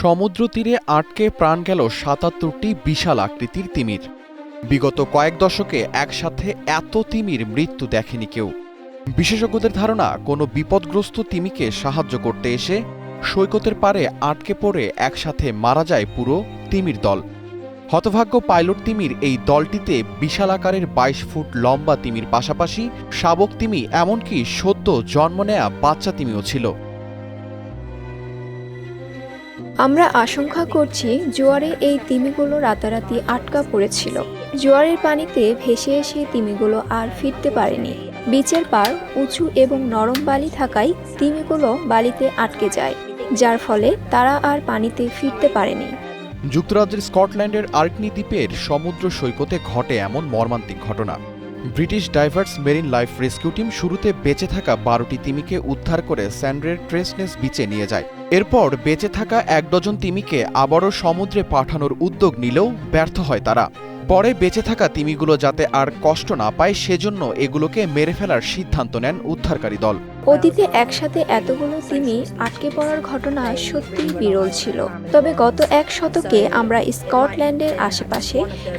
সমুদ্র তীরে আটকে প্রাণ গেল সাতাত্তরটি বিশাল আকৃতির তিমির। বিগত কয়েক দশকে একসাথে এত তিমির মৃত্যু দেখেনি কেউ। বিশেষজ্ঞদের ধারণা, কোনো বিপদগ্রস্ত তিমিকে সাহায্য করতে এসে সৈকতের পারে আটকে পড়ে একসাথে মারা যায় পুরো তিমির দল। হতভাগ্য পাইলট তিমির এই দলটিতে বিশাল আকারের বাইশ ফুট লম্বা তিমির পাশাপাশি শাবক তিমি, এমনকি সদ্য জন্ম নেয়া বাচ্চা তিমিও ছিল। আমরা আশঙ্কা করছি জোয়ারে এই তিমিগুলো রাতারাতি আটকা পড়েছিল। জোয়ারের পানিতে ভেসে এসে তিমিগুলো আর ফিরতে পারেনি। বিচের পার উঁচু এবং নরম বালি থাকায় তিমিগুলো বালিতে আটকে যায়, যার ফলে তারা আর পানিতে ফিরতে পারেনি। যুক্তরাজ্যের স্কটল্যান্ডের আর্কনি দ্বীপের সমুদ্র সৈকতে ঘটে এমন মর্মান্তিক ঘটনা। British divers marine life rescue team শুরুতে বেঁচে থাকা বারোটি তিমিকে উদ্ধার করে স্যান্ড্রের ট্রেসনেস বিচে নিয়ে যায়। এরপর বেঁচে থাকা এক ডজন তিমিকে আবারও সমুদ্রে পাঠানোর উদ্যোগ নিলেও ব্যর্থ হয় তারা। পরে বেঁচে থাকা তিমিগুলো যাতে আর কষ্ট না পায়, সেজন্য এগুলোকে মেরে ফেলার সিদ্ধান্ত নেন উদ্ধারকারী দল। অতীতে একসাথে এতগুলো তিমি আটকে পড়ার ঘটনা সত্যিই বিরল ছিল। তবে গত এক শতকে আমরা স্কটল্যান্ডের আশেপাশে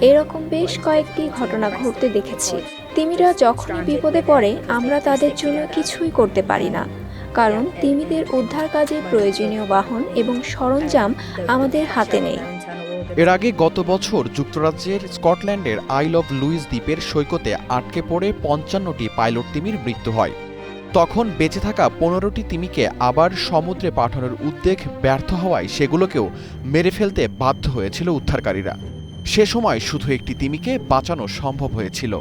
এরকম বেশ কয়েকটি ঘটনা ঘটতে দেখেছি। তিমিরা যখনই বিপদে পড়ে, আমরা তাদের জন্য কিছুই করতে পারি না। কারণ তিমিদের উদ্ধার কাজে প্রয়োজনীয় বাহন এবং সরঞ্জাম আমাদের হাতে নেই। এর আগে গত বছর যুক্তরাজ্যের স্কটল্যান্ডের আইল অব লুইস দ্বীপের সৈকতে আটকে পড়ে পঞ্চান্নটি পাইলট তিমির মৃত্যু হয়। তখন বেঁচে থাকা পনেরোটি তিমিকে আবার সমুদ্রে পাঠানোর উদ্যোগ ব্যর্থ হওয়ায় সেগুলোকেও মেরে ফেলতে বাধ্য হয়েছিল উদ্ধারকারীরা। সে সময় শুধু একটি তিমিকে বাঁচানো সম্ভব হয়েছিল।